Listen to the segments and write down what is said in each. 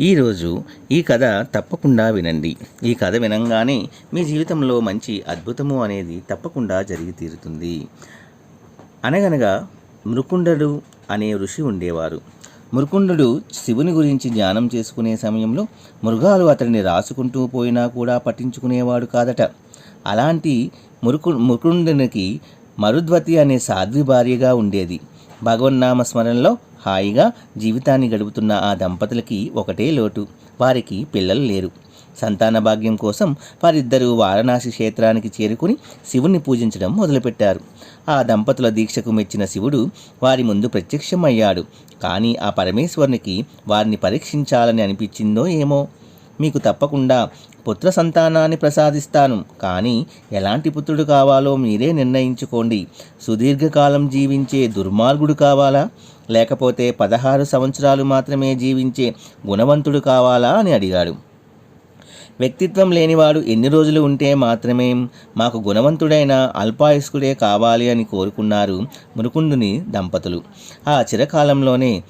ఈరోజు ఈ కథ తప్పకుండా వినండి. ఈ కథ వినంగానే మీ జీవితంలో మంచి అద్భుతము అనేది తప్పకుండా జరిగి తీరుతుంది. అనగనగా మృకుండడు అనే ఋషి ఉండేవారు. మృకుండడు శివుని గురించి ధ్యానం చేసుకునే సమయంలో మృగాలు అతడిని రాసుకుంటూ పోయినా కూడా పట్టించుకునేవాడు కాదట. అలాంటి మురుకు ముకుండునికి మరుద్వతి అనే సాధ్వి భార్యగా ఉండేది. భగవన్నామ స్మరణలో హాయిగా జీవితాన్ని గడుపుతున్న ఆ దంపతులకి ఒకటే లోటు. వారికి పిల్లలు లేరు. సంతాన భాగ్యం కోసం వారిద్దరూ వారణాసి క్షేత్రానికి చేరుకుని శివుణ్ణి పూజించడం మొదలుపెట్టారు. ఆ దంపతుల దీక్షకు మెచ్చిన శివుడు వారి ముందు ప్రత్యక్షమయ్యాడు. కానీ ఆ పరమేశ్వరునికి వారిని పరీక్షించాలని అనిపించిందో ఏమో? మీకు తప్పకుండా పుత్ర సంతానాన్ని ప్రసాదిస్తాను. కానీ ఎలాంటి పుత్రుడు కావాలో మీరే నిర్ణయించుకోండి. సుదీర్ఘకాలం జీవించే దుర్మార్గుడు కావాలా? లేకపోతే పదహారు సంవత్సరాలు మాత్రమే జీవించే గుణవంతుడు కావాలా అని అడిగాడు. వ్యక్తిత్వం లేనివాడు ఎన్ని రోజులు ఉంటే మాత్రమే మాకు గుణవంతుడైన అల్పాయుస్కుడే కావాలి అని కోరుకున్నారు మురుకుండుని దంపతులు. ఆ చిరకాలంలోనే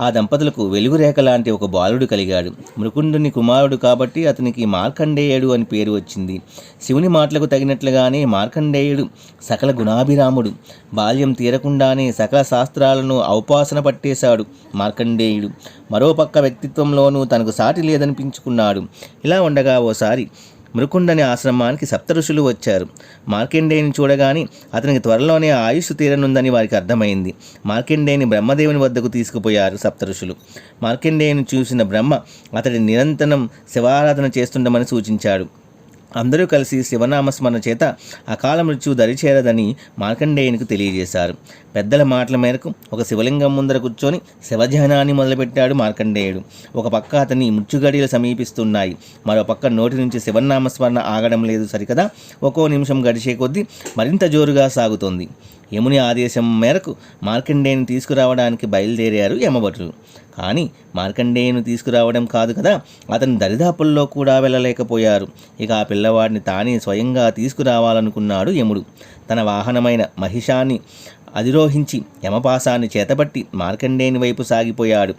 ఆ దంపతులకు వెలుగురేఖ లాంటి ఒక బాలుడు కలిగాడు. మృకుండుని కుమారుడు కాబట్టి అతనికి మార్కండేయుడు అని పేరు వచ్చింది. శివుని మాటలకు తగినట్లుగానే మార్కండేయుడు సకల గుణాభిరాముడు. బాల్యం తీరకుండానే సకల శాస్త్రాలను ఔపాసన పట్టేశాడు మార్కండేయుడు. మరోపక్క వ్యక్తిత్వంలోనూ తనకు సాటి లేదనిపించుకున్నాడు. ఇలా ఉండగా ఓసారి మృకుండని ఆశ్రమానికి సప్తఋషులు వచ్చారు. మార్కండేయుని చూడగానే అతనికి త్వరలోనే ఆయుష్ తీరనుందని వారికి అర్థమైంది. మార్కండేయుని బ్రహ్మదేవుని వద్దకు తీసుకుపోయారు సప్తఋషులు. మార్కండేయుని చూసిన బ్రహ్మ అతడి నిరంతరం శివారాధన చేస్తుండమని సూచించాడు. అందరూ కలిసి శివనామస్మరణ చేత అకాల మృత్యు దరిచేరదని మార్కండేయునికి తెలియజేశారు. పెద్దల మాటల మేరకు ఒక శివలింగం ముందర కూర్చొని శివధ్యానాన్ని మొదలుపెట్టాడు మార్కండేయుడు. ఒక పక్క అతని మృత్యుగడియలు సమీపిస్తున్నాయి. మరో పక్క నోటి నుంచి శివనామస్మరణ ఆగడం లేదు సరికదా? ఒక్కో నిమిషం గడిచే కొద్దీ మరింత జోరుగా సాగుతోంది. యముని ఆదేశం మేరకు మార్కండేయుని తీసుకురావడానికి బయలుదేరారు యమభటులు. కానీ మార్కండేయుని తీసుకురావడం కాదు కదా అతను దరిదాపుల్లో కూడా వెళ్ళలేకపోయారు. ఇక ఆ పిల్లవాడిని తానే స్వయంగా తీసుకురావాలనుకున్నాడు యముడు. తన వాహనమైన మహిషాన్ని అధిరోహించి యమపాసాన్ని చేతబట్టి మార్కండేయుని వైపు సాగిపోయాడు.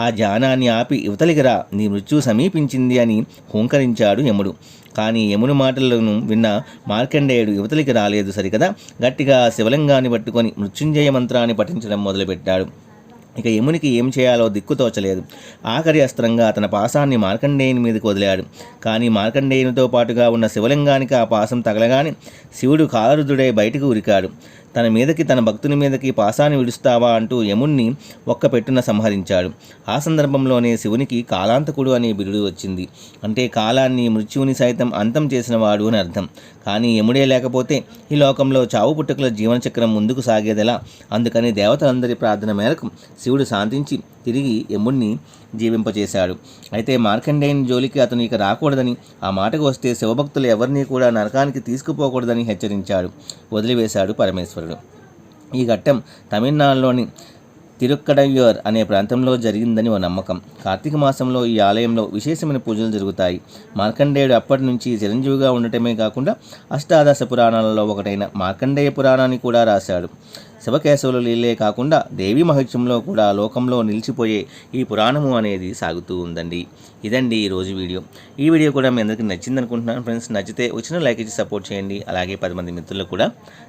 ఆ జానాన్ని ఆపి యువతలికి రా నీ మృత్యు సమీపించింది అని హూంకరించాడు యముడు. కానీ యముని మాటలను విన్న మార్కండేయుడు యువతలికి రాలేదు సరికదా? గట్టిగా శివలింగాన్ని పట్టుకొని మృత్యుంజయ మంత్రాన్ని పఠించడం మొదలుపెట్టాడు. ఇక యమునికి ఏం చేయాలో దిక్కుతోచలేదు ఆఖరి అస్త్రంగా తన పాసాన్ని మార్కండేయుని మీదకు వదిలాడు. కానీ మార్కండేయునితో పాటుగా ఉన్న శివలింగానికి ఆ పాసం తగలగానే శివుడు కాలరుదుడై బయటకు ఉరికాడు. తన మీదకి తన భక్తుని మీదకి పాసాన్ని విడుస్తావా అంటూ యముణ్ణి ఒక్క పెట్టున సంహరించాడు. ఆ సందర్భంలోనే శివునికి కాలాంతకుడు అనే బిరుడు వచ్చింది. అంటే కాలాన్ని మృత్యువుని సైతం అంతం చేసినవాడు అని అర్థం. కానీ యముడే లేకపోతే ఈ లోకంలో చావు పుట్టుకల జీవనచక్రం ముందుకు సాగేదెలా? అందుకని దేవతలందరి ప్రార్థన మేరకు శివుడు శాంతించి తిరిగి యముణ్ణి జీవింపచేశాడు. అయితే మార్కండేయుని జోలికి అతను ఇక రాకూడదని ఆ మాటకు వస్తే శివభక్తులు ఎవరినీ కూడా నరకానికి తీసుకుపోకూడదని హెచ్చరించాడు. వదిలివేశాడు పరమేశ్వరుడు. ఈ ఘట్టం తమిళనాడులోని తిరుక్కడయ్యూర్ అనే ప్రాంతంలో జరిగిందని ఓ నమ్మకం. కార్తీక మాసంలో ఈ ఆలయంలో విశేషమైన పూజలు జరుగుతాయి. మార్కండేయుడు అప్పటి నుంచి చిరంజీవిగా ఉండటమే కాకుండా అష్టాదశ పురాణాలలో ఒకటైన మార్కండేయ పురాణాన్ని కూడా రాశాడు. శివకేశవుల లీలే కాకుండా దేవి మహత్యంలో కూడా లోకంలో నిలిచిపోయే ఈ పురాణము అనేది సాగుతూ ఉందండి. ఇదండి ఈరోజు వీడియో. ఈ వీడియో కూడా మీ అందరికీ నచ్చింది అనుకుంటున్నాను ఫ్రెండ్స్. నచ్చితే వచ్చిన లైక్ ఇచ్చి సపోర్ట్ చేయండి. అలాగే పది మంది మిత్రులకు కూడా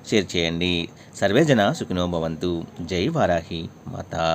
షేర్ చేయండి. సర్వేజన సుఖినో భవంతు. జై వారాహి మాతా.